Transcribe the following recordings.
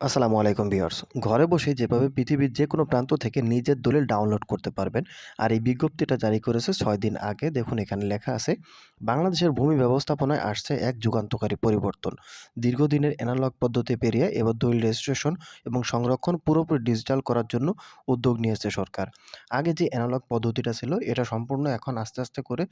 আসসালামু আলাইকুম ভিউয়ার্স। ঘরে বসে যেভাবে পৃথিবীর যে কোনো প্রান্ত থেকে নিজের দলিল ডাউনলোড করতে পারবেন, আর এই বিজ্ঞপ্তিটা জারি করেছে ছয় দিন আগে, দেখুন এখানে লেখা আছে, বাংলাদেশের ভূমি ব্যবস্থাপনায় আসছে এক যুগান্তকারী পরিবর্তন। দীর্ঘদিনের অ্যানালগ পদ্ধতি পেরিয়ে এবার দলিল রেজিস্ট্রেশন এবং সংরক্ষণ পুরোপুরি ডিজিটাল করার জন্য উদ্যোগ নিয়েছে সরকার। আগে যে অ্যানালগ পদ্ধতিটা ছিল, এটা সম্পূর্ণ এখন আস্তে আস্তে করে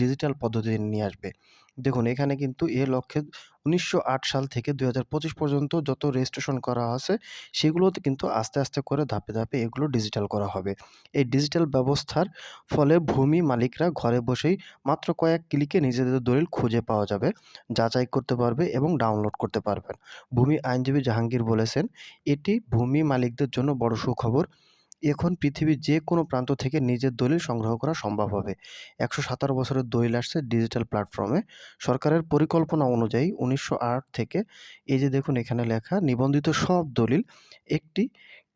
ডিজিটাল পদ্ধতি নিয়ে আসবে। দেখুন, এখানে কিন্তু এ লক্ষ্যে উনিশশো আট সাল থেকে দুই হাজার পঁচিশ পর্যন্ত যত রেজিস্ট্রেশন করা আছে, সেগুলোতে কিন্তু আস্তে আস্তে করে ধাপে ধাপে এগুলো ডিজিটাল করা হবে। এই ডিজিটাল ব্যবস্থার ফলে ভূমি মালিকরা ঘরে বসেই মাত্র কয়েক ক্লিকে নিজেদের দলিল খুঁজে পাওয়া যাবে, যাচাই করতে পারবে এবং ডাউনলোড করতে পারবেন। ভূমি আইনজীবী জাহাঙ্গীর বলেছেন, এটি ভূমি মালিকদের জন্য বড় সুখবর। এখন পৃথিবীর যে কোনো প্রান্ত থেকে নিজের দলিল সংগ্রহ করা সম্ভব হবে। একশো সাতারো বছরের দলিল আসছে ডিজিটাল প্ল্যাটফর্মে। সরকারের পরিকল্পনা অনুযায়ী উনিশশো আট থেকে এই যে দেখুন এখানে লেখা, নিবন্ধিত সব দলিল একটি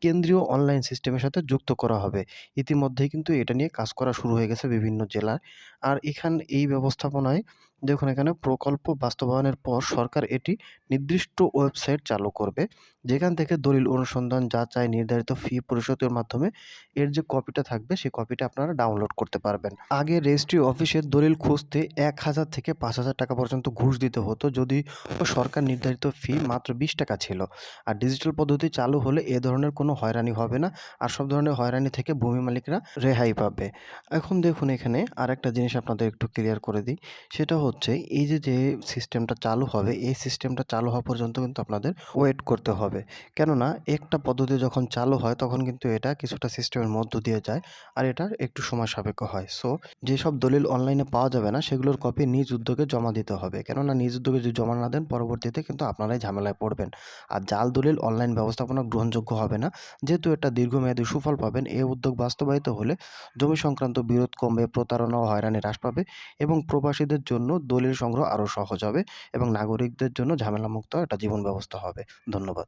কেন্দ্রীয় অনলাইন সিস্টেমের সাথে যুক্ত করা হবে। ইতিমধ্যেই কিন্তু এটা নিয়ে কাজ করা শুরু হয়ে গেছে বিভিন্ন জেলায়। আর এখান, এই ব্যবস্থাপনায় দেখুন এখানে প্রকল্প বাস্তবায়নের পর সরকার এটি নির্দিষ্ট ওয়েবসাইট চালু করবে, যেখান থেকে দলিল অনুসন্ধান, যাচাই, নির্ধারিত ফি পরিশোধের মাধ্যমে এর যে কপিটা থাকবে, সেই কপিটা আপনারা ডাউনলোড করতে পারবেন। আগে রেজিস্ট্রি অফিসে দলিল খুঁজতে এক হাজার থেকে পাঁচ হাজার টাকা পর্যন্ত ঘুষ দিতে হতো, যদি সরকার নির্ধারিত ফি মাত্র বিশ টাকা ছিল। আর ডিজিটাল পদ্ধতি চালু হলে এ ধরনের কোনো হয়রানি হবে না, আর সব ধরনের হয়রানি থেকে ভূমি মালিকরা রেহাই পাবে। এখন দেখুন এখানে আরেকটা জিনিস আপনাদের একটু ক্লিয়ার করে দিই, সেটা এই যে যে সিস্টেমটা চালু হবে, এই সিস্টেমটা চালু হওয়া পর্যন্ত কিন্তু আপনাদের ওয়েট করতে হবে। কেননা একটা পদ্ধতি যখন চালু হয়, তখন কিন্তু এটা কিছুটা সিস্টেমের মধ্য দিয়ে যায় আর এটার একটু সময় সাপেক্ষ হয়। সো যেসব দলিল অনলাইনে পাওয়া যাবে না, সেগুলোর কপি নিজ উদ্যোগে জমা দিতে হবে। কেননা নিজ উদ্যোগে যদি জমা না দেন, পরবর্তীতে কিন্তু আপনারাই ঝামেলায় পড়বেন। আর জাল দলিল অনলাইন ব্যবস্থাপনা গ্রহণযোগ্য হবে না। যেহেতু এটা দীর্ঘমেয়াদী সুফল পাবেন এই উদ্যোগ বাস্তবায়িত হলে জমি সংক্রান্ত বিরোধ কমবে প্রতারণা ও হয়রানি হ্রাস পাবে এবং প্রবাসীদের জন্য দলিল সংগ্রহ আরও সহজ হবে এবং নাগরিকদের জন্য ঝামেলামুক্ত একটা জীবন ব্যবস্থা হবে। ধন্যবাদ।